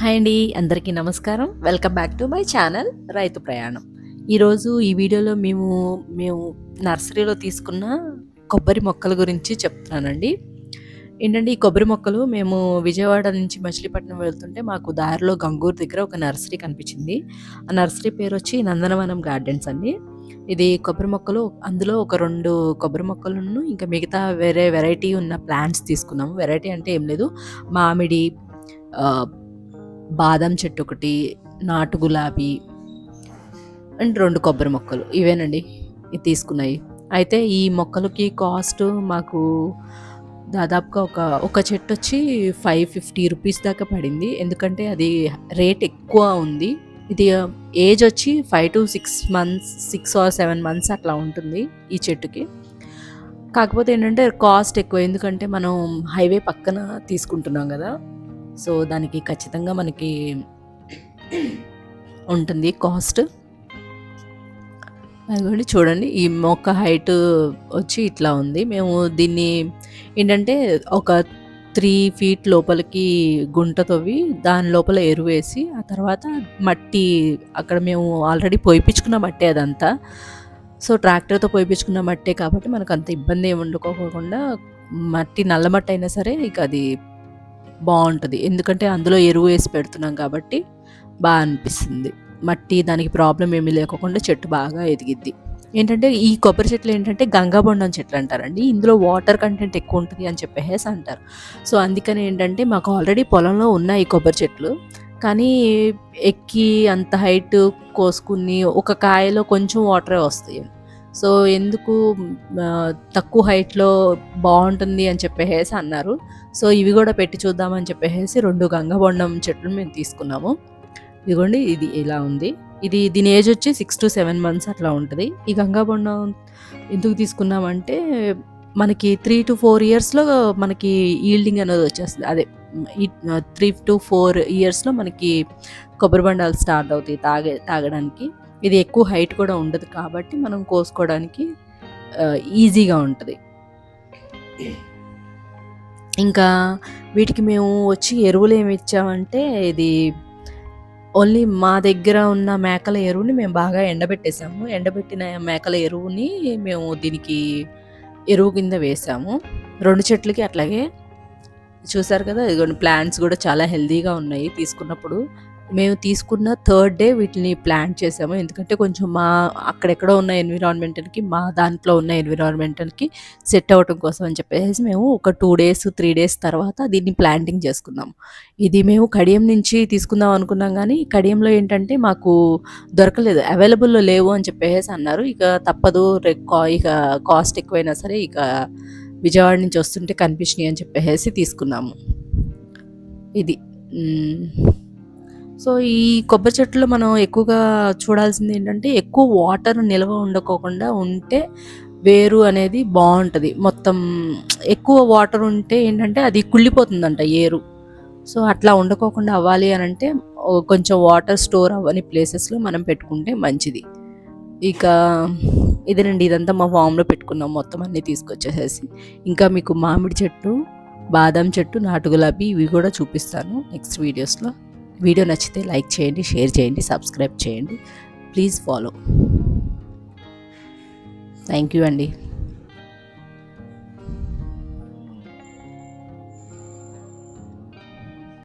Hi అండి అందరికీ నమస్కారం. Welcome back to my channel రైతు ప్రయాణం. ఈరోజు ఈ వీడియోలో మేము మేము నర్సరీలో తీసుకున్న కొబ్బరి మొక్కల గురించి చెప్తున్నానండి. ఏంటంటే ఈ కొబ్బరి మొక్కలు మేము విజయవాడ నుంచి మచిలీపట్నం వెళ్తుంటే మాకు దారిలో గంగూరు దగ్గర ఒక నర్సరీ కనిపించింది. ఆ నర్సరీ పేరు వచ్చి నందనవనం గార్డెన్స్ అండి. ఇది కొబ్బరి మొక్కలు అందులో ఒక రెండు కొబ్బరి మొక్కలను ఇంకా మిగతా వేరే వెరైటీ ఉన్న ప్లాంట్స్ తీసుకున్నాము. వెరైటీ అంటే ఏం లేదు. మామిడి బాదం చెట్టు ఒకటి నాటు గులాబీ అండ్ రెండు కొబ్బరి మొక్కలు. ఇవేనండి. ఇది తీసుకున్నాయి. అయితే ఈ మొక్కలకి కాస్ట్ మాకు దాదాపుగా ఒక ఒక చెట్టు వచ్చి ఫైవ్ ఫిఫ్టీ రూపీస్ దాకా పడింది. ఎందుకంటే అది రేట్ ఎక్కువ ఉంది. ఇది ఏజ్ వచ్చి five to six months six or seven months అట్లా ఉంటుంది ఈ చెట్టుకి. కాకపోతే ఏంటంటే కాస్ట్ ఎక్కువ. ఎందుకంటే మనం హైవే పక్కన తీసుకుంటున్నాం కదా. సో దానికి ఖచ్చితంగా మనకి ఉంటుంది కాస్ట్. అదిగోండి చూడండి ఈ మొక్క హైట్ వచ్చి ఇట్లా ఉంది. మేము దీన్ని ఏంటంటే ఒక త్రీ ఫీట్ లోపలికి గుంట తవ్వి దాని లోపల ఎరువేసి ఆ తర్వాత మట్టి అక్కడ మేము ఆల్రెడీ పోయిపించుకున్న మట్టి అదంతా. సో ట్రాక్టర్తో పోయిపించుకున్న మట్టే కాబట్టి మనకు అంత ఇబ్బంది ఏమి ఉండుకోకుండా మట్టి నల్ల మట్టి అయినా సరే ఇక అది బాగుంటుంది. ఎందుకంటే అందులో ఎరువు వేసి పెడుతున్నాం కాబట్టి బాగా అనిపిస్తుంది. మట్టి దానికి ప్రాబ్లం ఏమీ లేకుండా చెట్టు బాగా ఎదిగిద్ది. ఏంటంటే ఈ కొబ్బరి చెట్లు ఏంటంటే గంగాబొండం చెట్లు అంటారండి. ఇందులో వాటర్ కంటెంట్ ఎక్కువ ఉంటుంది అని చెప్పేసి అంటారు. సో అందుకని ఏంటంటే మాకు ఆల్రెడీ పొలంలో ఉన్నాయి కొబ్బరి చెట్లు. కానీ ఎక్కి అంత హైట్ కోసుకుని ఒక కాయలో కొంచెం వాటరే వస్తాయి. సో ఎందుకు తక్కువ హైట్లో బాగుంటుంది అని చెప్పేసి అన్నారు. సో ఇవి కూడా పెట్టి చూద్దామని చెప్పేసి రెండు గంగబొండం చెట్లు మేము తీసుకున్నాము. ఇదిగోండి ఇది ఇలా ఉంది. ఇది దీని ఏజ్ వచ్చి సిక్స్ టు సెవెన్ మంత్స్ అట్లా ఉంటుంది. ఈ గంగాబొండం ఎందుకు తీసుకున్నామంటే మనకి త్రీ టు ఫోర్ ఇయర్స్లో మనకి ఈల్డింగ్ అనేది వచ్చేస్తుంది. అదే త్రీ టు ఫోర్ ఇయర్స్లో మనకి కొబ్బరి బండాలు స్టార్ట్ అవుతాయి తాగే తాగడానికి. ఇది ఎక్కువ హైట్ కూడా ఉండదు కాబట్టి మనం కోసుకోవడానికి ఈజీగా ఉంటుంది. ఇంకా వీటికి మేము వచ్చి ఎరువులు ఏమి ఇచ్చామంటే ఇది ఓన్లీ మా దగ్గర ఉన్న మేకల ఎరువుని మేము బాగా ఎండబెట్టేసాము. ఎండబెట్టిన మేకల ఎరువుని మేము దీనికి ఎరువు కింద వేసాము. రెండు చెట్లకి అట్లాగే చూసారు కదా ఇదిగోండి ప్లాంట్స్ కూడా చాలా హెల్తీగా ఉన్నాయి తీసుకున్నప్పుడు. మేము తీసుకున్న థర్డ్ డే వీటిని ప్లాంట్ చేసాము. ఎందుకంటే కొంచెం మా అక్కడెక్కడ ఉన్న ఎన్విరాన్మెంట్కి మా దాంట్లో ఉన్న ఎన్విరాన్మెంట్కి సెట్ అవ్వటం కోసం అని చెప్పేసి మేము ఒక టూ డేస్ త్రీ డేస్ తర్వాత దీన్ని ప్లాంటింగ్ చేసుకున్నాము. ఇది మేము కడియం నుంచి తీసుకుందాం అనుకున్నాం కానీ కడియంలో ఏంటంటే మాకు దొరకలేదు. అవైలబుల్లో లేవు అని చెప్పేసి అన్నారు. ఇక తప్పదు ఇక కాస్ట్ ఎక్కువైనా సరే ఇక విజయవాడ నుంచి వస్తుంటే కనిపించినాయి అని చెప్పేసి తీసుకున్నాము. ఇది. సో ఈ కొబ్బరి చెట్లు మనం ఎక్కువగా చూడాల్సింది ఏంటంటే ఎక్కువ వాటర్ నిల్వ ఉండకోకుండా ఉంటే వేరు అనేది బాగుంటుంది. మొత్తం ఎక్కువ వాటర్ ఉంటే ఏంటంటే అది కుళ్ళిపోతుందంట ఏరు. సో అట్లా ఉండకోకుండా అవ్వాలి అని అంటే కొంచెం వాటర్ స్టోర్ అవ్వని ప్లేసెస్లో మనం పెట్టుకుంటే మంచిది. ఇక ఇదేనండి ఇదంతా మా ఫామ్లో పెట్టుకున్నాం. మొత్తం అన్నీ తీసుకొచ్చేసేసి. ఇంకా మీకు మామిడి చెట్టు బాదం చెట్టు నాటు గులాబీ ఇవి కూడా చూపిస్తాను. నెక్స్ట్ వీడియోస్లో వీడియో నచ్చితే లైక్ చేయండి షేర్ చేయండి సబ్స్క్రైబ్ చేయండి. Please follow. థ్యాంక్ యూ అండి.